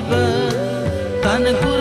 ਸਾਹਿਬ ਤਨ ਗੁਰ